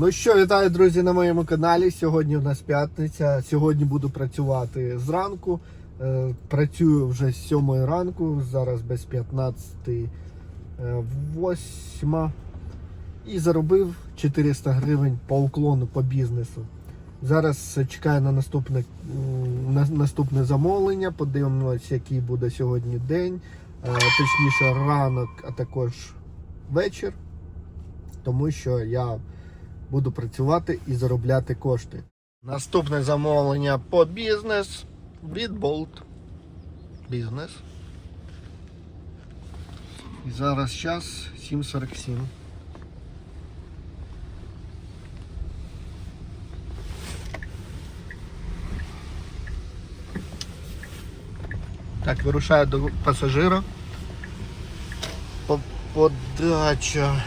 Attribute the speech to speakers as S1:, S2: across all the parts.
S1: Ну що, вітаю, друзі, на моєму каналі. Сьогодні у нас п'ятниця. Сьогодні буду працювати зранку. Е, Працюю вже з 7 ранку, зараз без 15 е, 8. І заробив 400 гривень по уклону по бізнесу. Зараз чекаю на наступне, на наступне замовлення. Подивимось, який буде сьогодні день, е, точніше ранок, а також вечір. Тому що я буду працювати і заробляти кошти. Наступне замовлення по бізнес від Bolt. Бізнес. І зараз час 7.47. Так, вирушаю до пасажира. По- Подача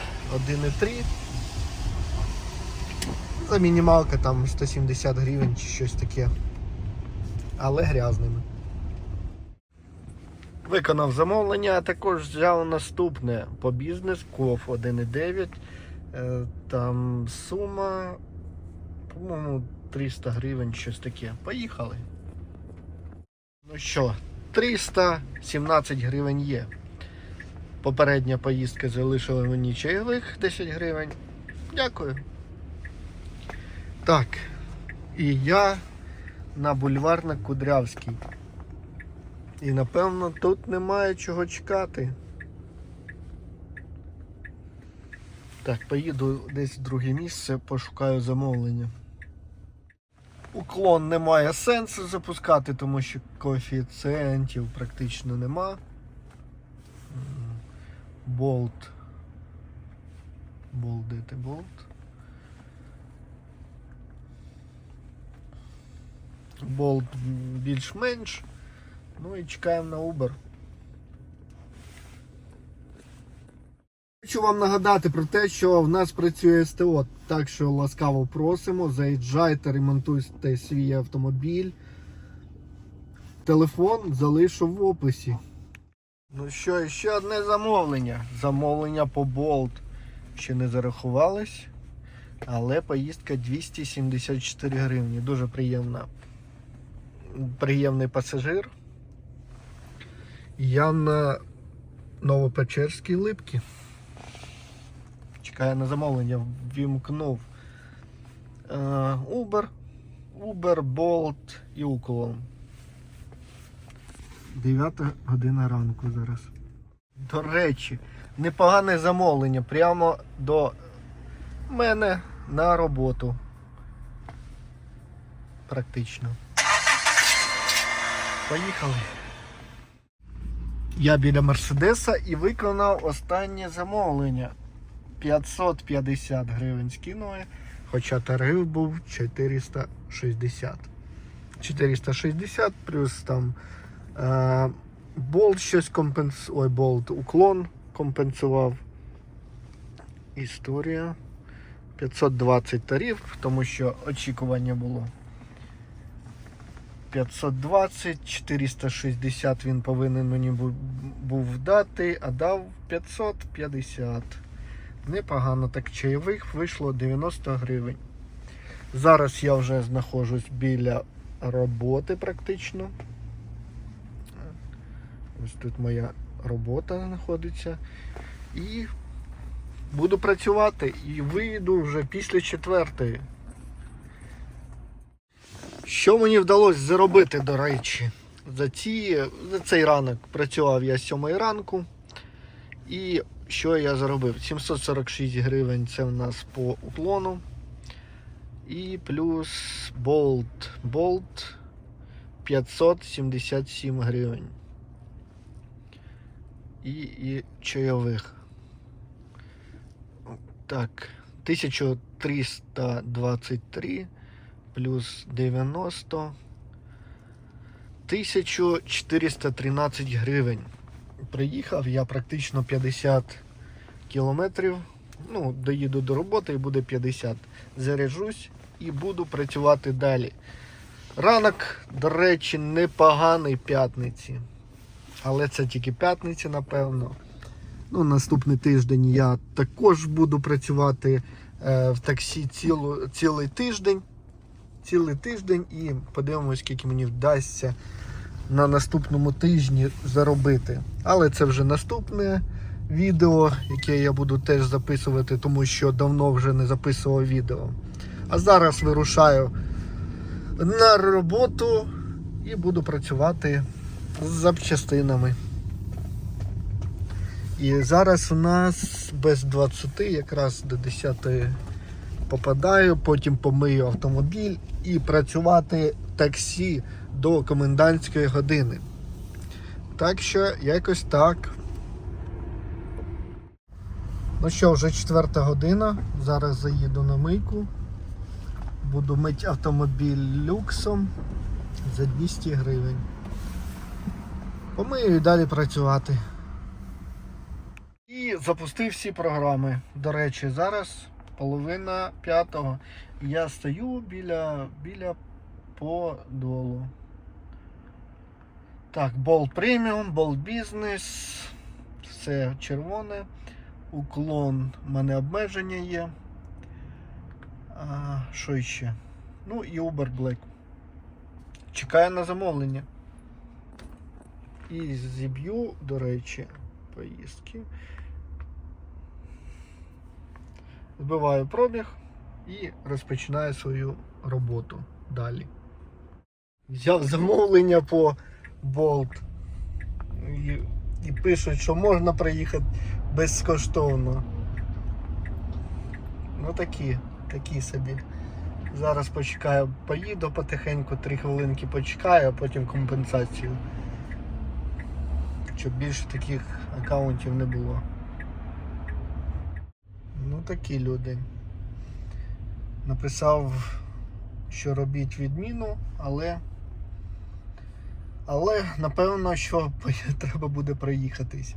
S1: 1,3. За мінімалка там 170 гривень чи щось таке. Але грязними. Виконав замовлення, а також взяв наступне по бізнес КОФ 1,9. Е, Там сума, по-моєму, 300 гривень, щось таке. Поїхали. Ну що, 317 гривень є. Попередня поїздка залишила мені чайових 10 гривень. Дякую. Так, і я на бульвар на Кудрявський. І напевно тут немає чого чекати. Так, поїду десь в друге місце, пошукаю замовлення. Уклон немає сенсу запускати, тому що коефіцієнтів практично нема. Болт. Болт, де ти болт? Болт більш-менш. Ну і чекаємо на Uber. Хочу вам нагадати про те, що в нас працює СТО, так що ласкаво просимо, заїжджайте, ремонтуйте свій автомобіль. Телефон залишу в описі. Ну що, ще одне замовлення. Замовлення по Bolt ще не зарахувалось, але поїздка 274 гривні. Дуже приємна. Приємний пасажир. Я на Новопечерській липці. Чекаю на замовлення, вімкнув е, Uber, Uber, Bolt і уклон. 9 година ранку зараз. До речі, непогане замовлення прямо до мене на роботу. Практично. Поїхали. Я біля Мерседеса і виконав останнє замовлення. 550 гривень скинули, хоча тариф був 460. 460 плюс там е, болт щось компенс... Ой, болт уклон компенсував. Історія. 520 тариф, тому що очікування було 520, 460 він повинен мені бу- був дати, а дав 550. Непогано так чайових вийшло 90 гривень. Зараз я вже знаходжусь біля роботи практично. Ось тут моя робота знаходиться. І буду працювати і вийду вже після четвертої. Що мені вдалося заробити, до речі, за, ці, за цей ранок працював я з 7 ранку. І що я заробив? 746 гривень це в нас по уклону. І плюс болт. Болт 577 гривень. І, і чайових. Так, 1323 плюс 90. 1413 гривень. Приїхав я практично 50 кілометрів. Ну, доїду до роботи і буде 50. Заряджусь і буду працювати далі. Ранок, до речі, непоганий п'ятниці. Але це тільки п'ятниця, напевно. Ну, наступний тиждень я також буду працювати е, в таксі цілу, цілий тиждень. Цілий тиждень і подивимось, скільки мені вдасться на наступному тижні заробити. Але це вже наступне відео, яке я буду теж записувати, тому що давно вже не записував відео. А зараз вирушаю на роботу і буду працювати з запчастинами. І зараз у нас без 20, якраз до 10 попадаю, потім помию автомобіль і працювати таксі до комендантської години. Так що якось так. Ну що, вже четверта година. Зараз заїду на мийку. Буду мити автомобіль люксом за 200 гривень. Помию і далі працювати. І запустив всі програми. До речі, зараз половина п'ятого. Я стою біля, біля подолу. Так, Bolt Premium, Bolt Business. Все червоне. Уклон, в мене обмеження є. А, що ще? Ну і Uber Black. Чекаю на замовлення. І зіб'ю, до речі, поїздки. Збиваю пробіг і розпочинаю свою роботу далі. Взяв замовлення по Bolt. І, і пишуть, що можна приїхати безкоштовно. Ну такі, такі собі. Зараз почекаю, поїду потихеньку, 3 хвилинки почекаю, а потім компенсацію. Щоб більше таких аккаунтів не було. Ну такі люди. Написав, що робіть відміну, але. Але напевно, що треба буде проїхатись.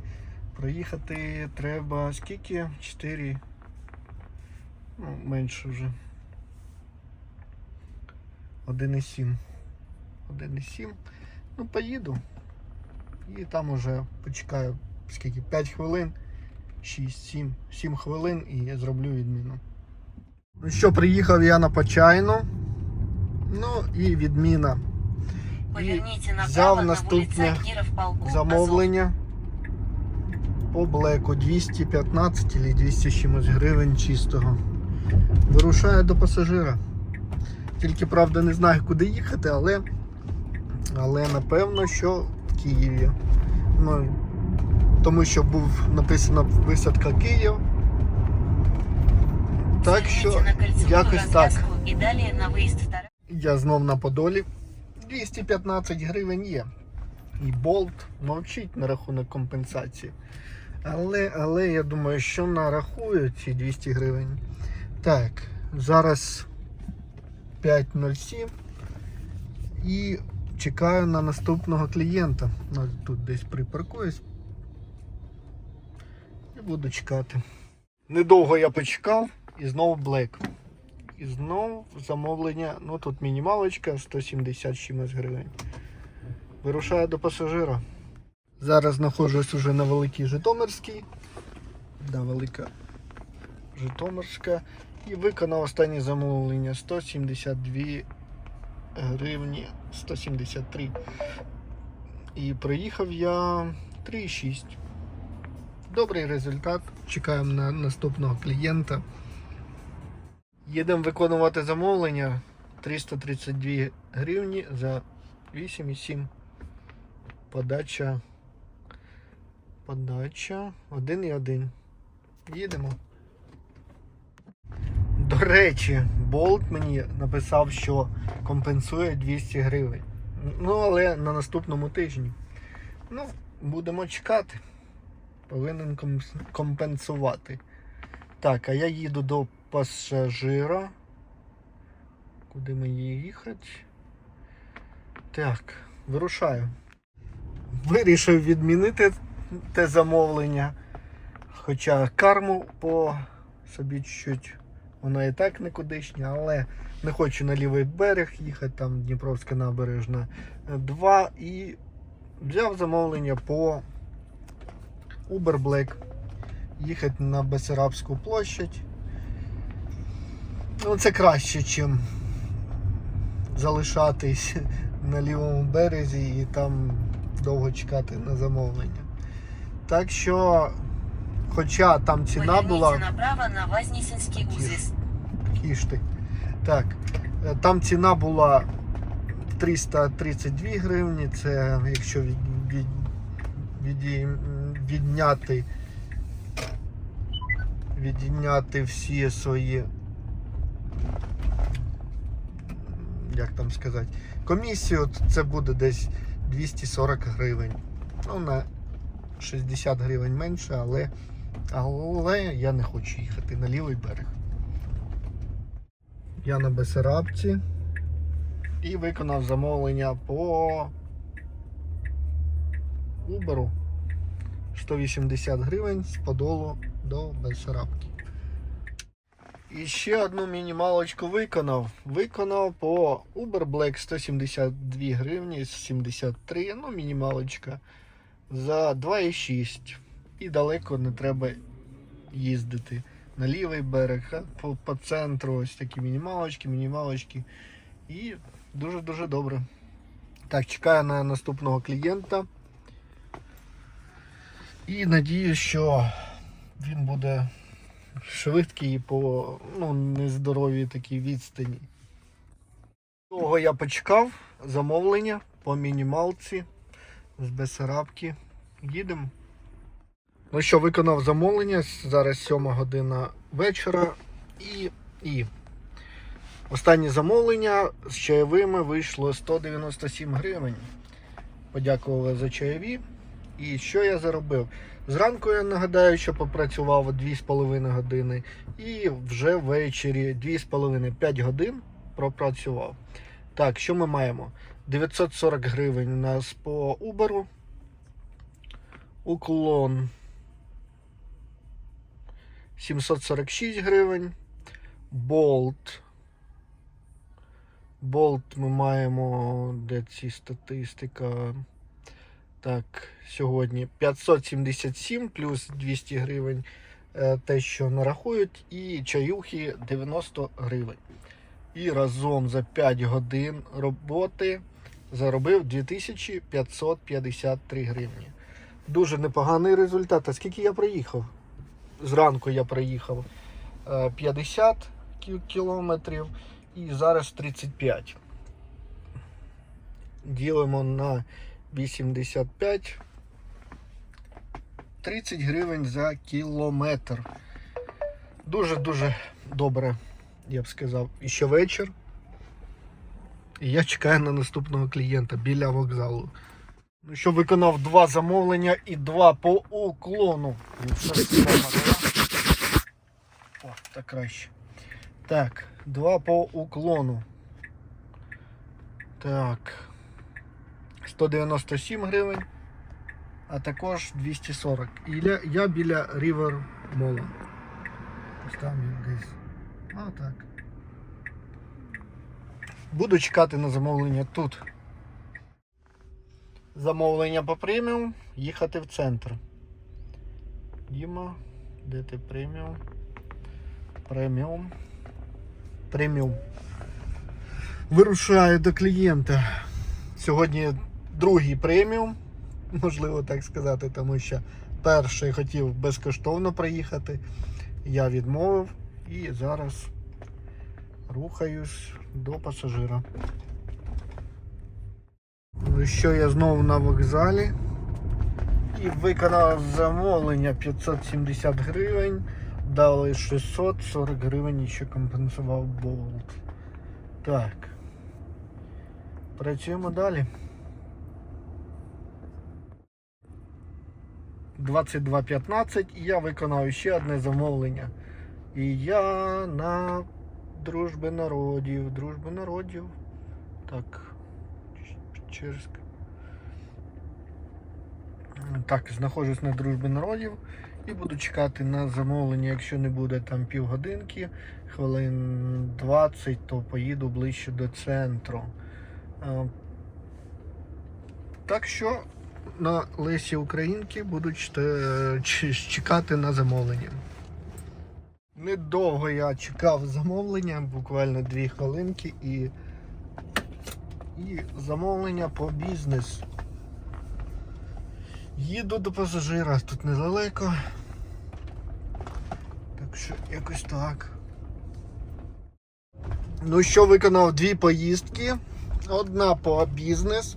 S1: Проїхати треба скільки? 4. Ну, менше вже. 1,7. 1,7. Ну, поїду. І там уже почекаю скільки? 5 хвилин. 6, 7, 7 хвилин і я зроблю відміну. Ну що, приїхав я на почайну. Ну і відміна.
S2: Направо
S1: взяв наступне Замовлення по блеку 215 чи 200 чимось гривень чистого. Вирушаю до пасажира. Тільки правда не знаю куди їхати, але, але напевно, що в Києві. Ну, тому що був написано висадка Київ. Так що якось так. Я знов на Подолі. 215 гривень є. І болт мовчить на рахунок компенсації. Але, але я думаю, що нарахують ці 200 гривень. Так, зараз 5.07 і чекаю на наступного клієнта. Тут десь припаркуюсь. Буду чекати. Недовго я почекав і знову блек. І знов замовлення, ну тут мінімалочка 170 чимось гривень. Вирушаю до пасажира. Зараз знаходжусь уже на великій Житомирській. Да, велика Житомирська. І виконав останнє замовлення 172 гривні 173. І приїхав я 3,6. Добрий результат. Чекаємо на наступного клієнта. Їдемо виконувати замовлення 332 гривні за 8,7. Подача. Подача 1,1. Їдемо. До речі, Болт мені написав, що компенсує 200 гривень. Ну, але на наступному тижні. Ну, будемо чекати. Повинен компенсувати. Так, а я їду до пасажира. Куди мені їхати? Так, вирушаю. Вирішив відмінити те замовлення. Хоча карму по собі чуть-чуть вона і так никудишня, але не хочу на лівий берег їхати, там Дніпровська набережна 2 і взяв замовлення по Uber Black. Їхати на Бесарабську площадь. Ну, це краще, ніж залишатись на лівому березі і там довго чекати на замовлення. Так що, хоча там ціна була.
S2: направо на.
S1: Кішти. Так, е, там ціна була 332 гривні. Це якщо від, від, від, відняти, відняти всі свої. Як там сказати? Комісію це буде десь 240 гривень. Ну, на 60 гривень менше, але, але я не хочу їхати на лівий берег. Я на Бесарабці і виконав замовлення по Uber 180 гривень з Подолу до Бесарабки. І ще одну мінімалочку виконав. Виконав по Uber Black 172 гривні з 73, ну мінімалочка за 2,6. І далеко не треба їздити на лівий берег, по, по центру ось такі мінімалочки, мінімалочки. І дуже-дуже добре. Так, чекаю на наступного клієнта. І надію, що він буде швидкий по ну, нездоровій такій відстані. Того я почекав замовлення по мінімалці з Бесарабки. Їдемо. Ну що, виконав замовлення. Зараз 7 година вечора. І, і останнє замовлення з чайовими вийшло 197 гривень. Подякували за чайові. І що я заробив? Зранку я нагадаю, що попрацював 2,5 години. І вже ввечері 2,5-5 годин пропрацював. Так, що ми маємо? 940 гривень у нас по Uber. Уклон 746 гривень. Болт. Болт ми маємо. Де ці статистика? Так, сьогодні 577 плюс 200 гривень. е, Те, що нарахують, і чаюхи 90 гривень. І разом за 5 годин роботи заробив 2553 гривні. Дуже непоганий результат. А скільки я проїхав? Зранку я проїхав е, 50 кілометрів і зараз 35. Ділимо на 85. 30 гривень за кілометр. Дуже-дуже добре, я б сказав. І ще вечір. І я чекаю на наступного клієнта біля вокзалу. Ну що, виконав два замовлення і два по уклону. Ну? О, так краще. Так, два по уклону. Так. 197 гривень, а також 240. І я, біля River Мола. Ось там він десь. А так. Буду чекати на замовлення тут. Замовлення по преміум, їхати в центр. Діма, де ти преміум? Преміум. Преміум. Вирушаю до клієнта. Сьогодні другий преміум, можливо так сказати, тому що перший хотів безкоштовно проїхати. Я відмовив і зараз рухаюсь до пасажира. Ну що я знову на вокзалі і виконав замовлення 570 гривень, дали 640 гривень ще компенсував болт. Так. Працюємо далі. 22.15 і я виконав ще одне замовлення. І я на дружби народів. Дружби народів. Так. Черськ. Так, знаходжусь на дружбі народів і буду чекати на замовлення, якщо не буде там півгодинки, хвилин 20, то поїду ближче до центру. Е, Так що на Лесі Українки буду чте- ч- чекати на замовлення. Недовго я чекав замовлення, буквально дві хвилинки і, і замовлення по бізнес. Їду до пасажира, тут недалеко. Так що якось так. Ну що, виконав дві поїздки. Одна по бізнес,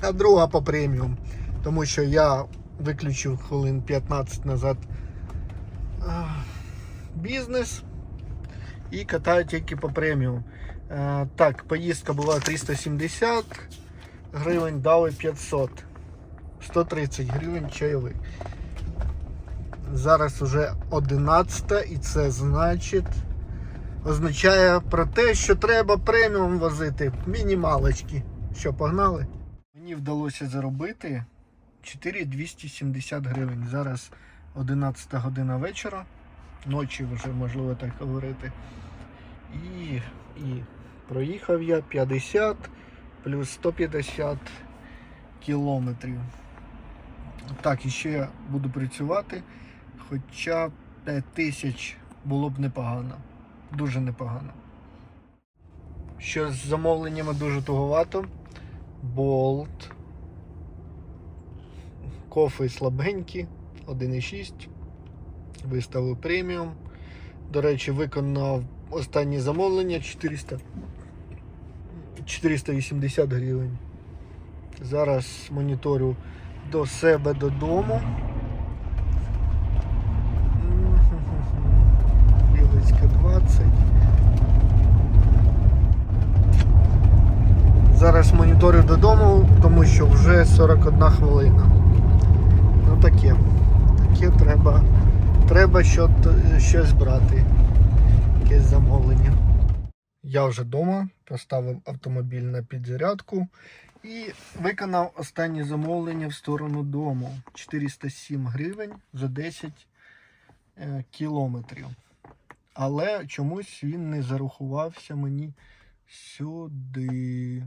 S1: а друга по преміум. Тому що я виключив хвилин 15 назад бізнес і катаю тільки по преміум. Так, поїздка була 370 гривень, дали 500. 130 гривень чайовий. Зараз уже 11 і це значить означає про те, що треба преміум возити. Мінімалочки. Що, погнали? Мені вдалося заробити 4270 гривень. Зараз 11 година вечора. Ночі вже можливо так говорити. І, і проїхав я 50 плюс 150 кілометрів. Так, і ще я буду працювати. Хоча 5 тисяч було б непогано. Дуже непогано. Що з замовленнями дуже туговато. Болт. Кофи слабенькі, 1,6. Виставив преміум. До речі, виконав останнє замовлення 400, 480 гривень. Зараз моніторю до себе додому. Білицька 20. Зараз моніторю додому, тому що вже 41 хвилина. Ну таке. Таке треба. Треба що, щось брати. Якесь замовлення. Я вже вдома, поставив автомобіль на підзарядку і виконав останнє замовлення в сторону дому. 407 гривень за 10 е, кілометрів. Але чомусь він не зарахувався мені сюди.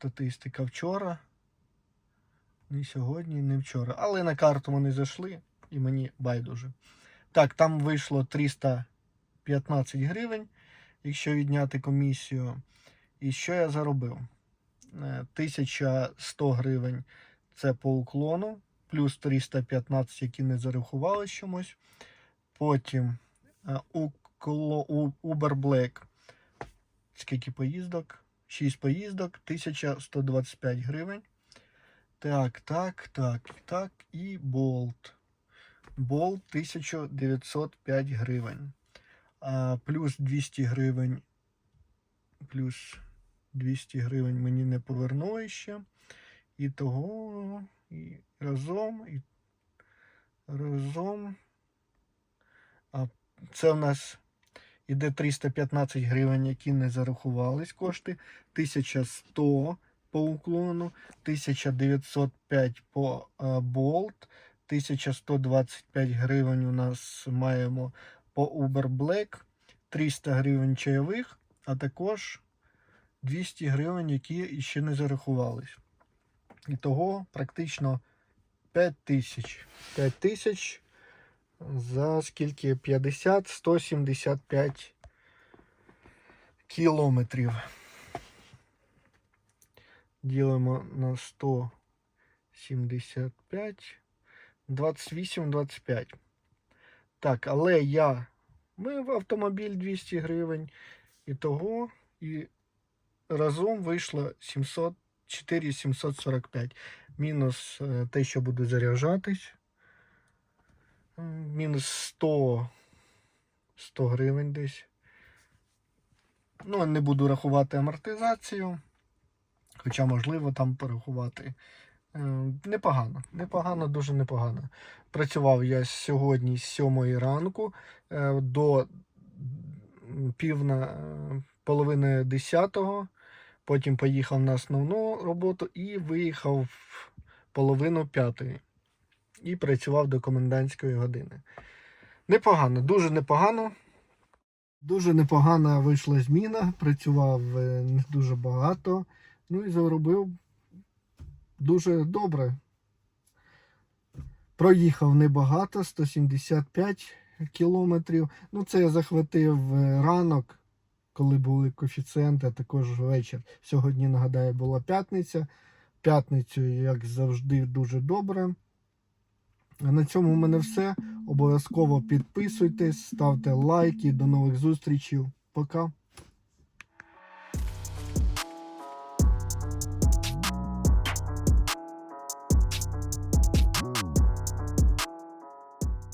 S1: Статистика вчора. Не сьогодні, не вчора. Але на карту вони зайшли і мені байдуже. Так, там вийшло 315 гривень, якщо відняти комісію. І що я заробив? Е, 1100 гривень це по уклону, плюс 315, які не зарахували чомусь. Потім е, у- Uber Black. Скільки поїздок? 6 поїздок, 1125 гривень. Так, так, так, так. І Bolt. Bolt 1905 гривень. А, плюс 200 гривень. Плюс 200 гривень мені не повернули ще. І того, і разом, і разом. А це в нас іде 315 гривень, які не зарахувались кошти. 1100 по уклону, 1905 по е, болт, 1125 гривень у нас маємо по Uber Black, 300 гривень чайових, а також 200 гривень, які ще не зарахувались. І того практично 5 тисяч. 5 тисяч за скільки? 50, 175 кілометрів. Ділимо на 175, 28, 25. Так, але я мив автомобіль 200 гривень. І того, і разом вийшло 700, 4745. Мінус е, те, що буду заряджатись. Мінус 100, 100 гривень десь. Ну, не буду рахувати амортизацію. Хоча, можливо, там порахувати. Е, Непогано, непогано, дуже непогано. Працював я сьогодні з 7 ранку е, до пів на е, половини 10 Потім поїхав на основну роботу і виїхав половину п'ятої. І працював до комендантської години. Непогано, дуже непогано. Дуже непогана вийшла зміна. Працював е, не дуже багато. Ну і заробив дуже добре. Проїхав небагато, 175 кілометрів. Ну, це я захватив е, ранок, коли були коефіцієнти, а також вечір. Сьогодні, нагадаю, була п'ятниця. П'ятницю, як завжди, дуже добре. На цьому в мене все. Обов'язково підписуйтесь, ставте лайки. До нових зустрічей. Пока.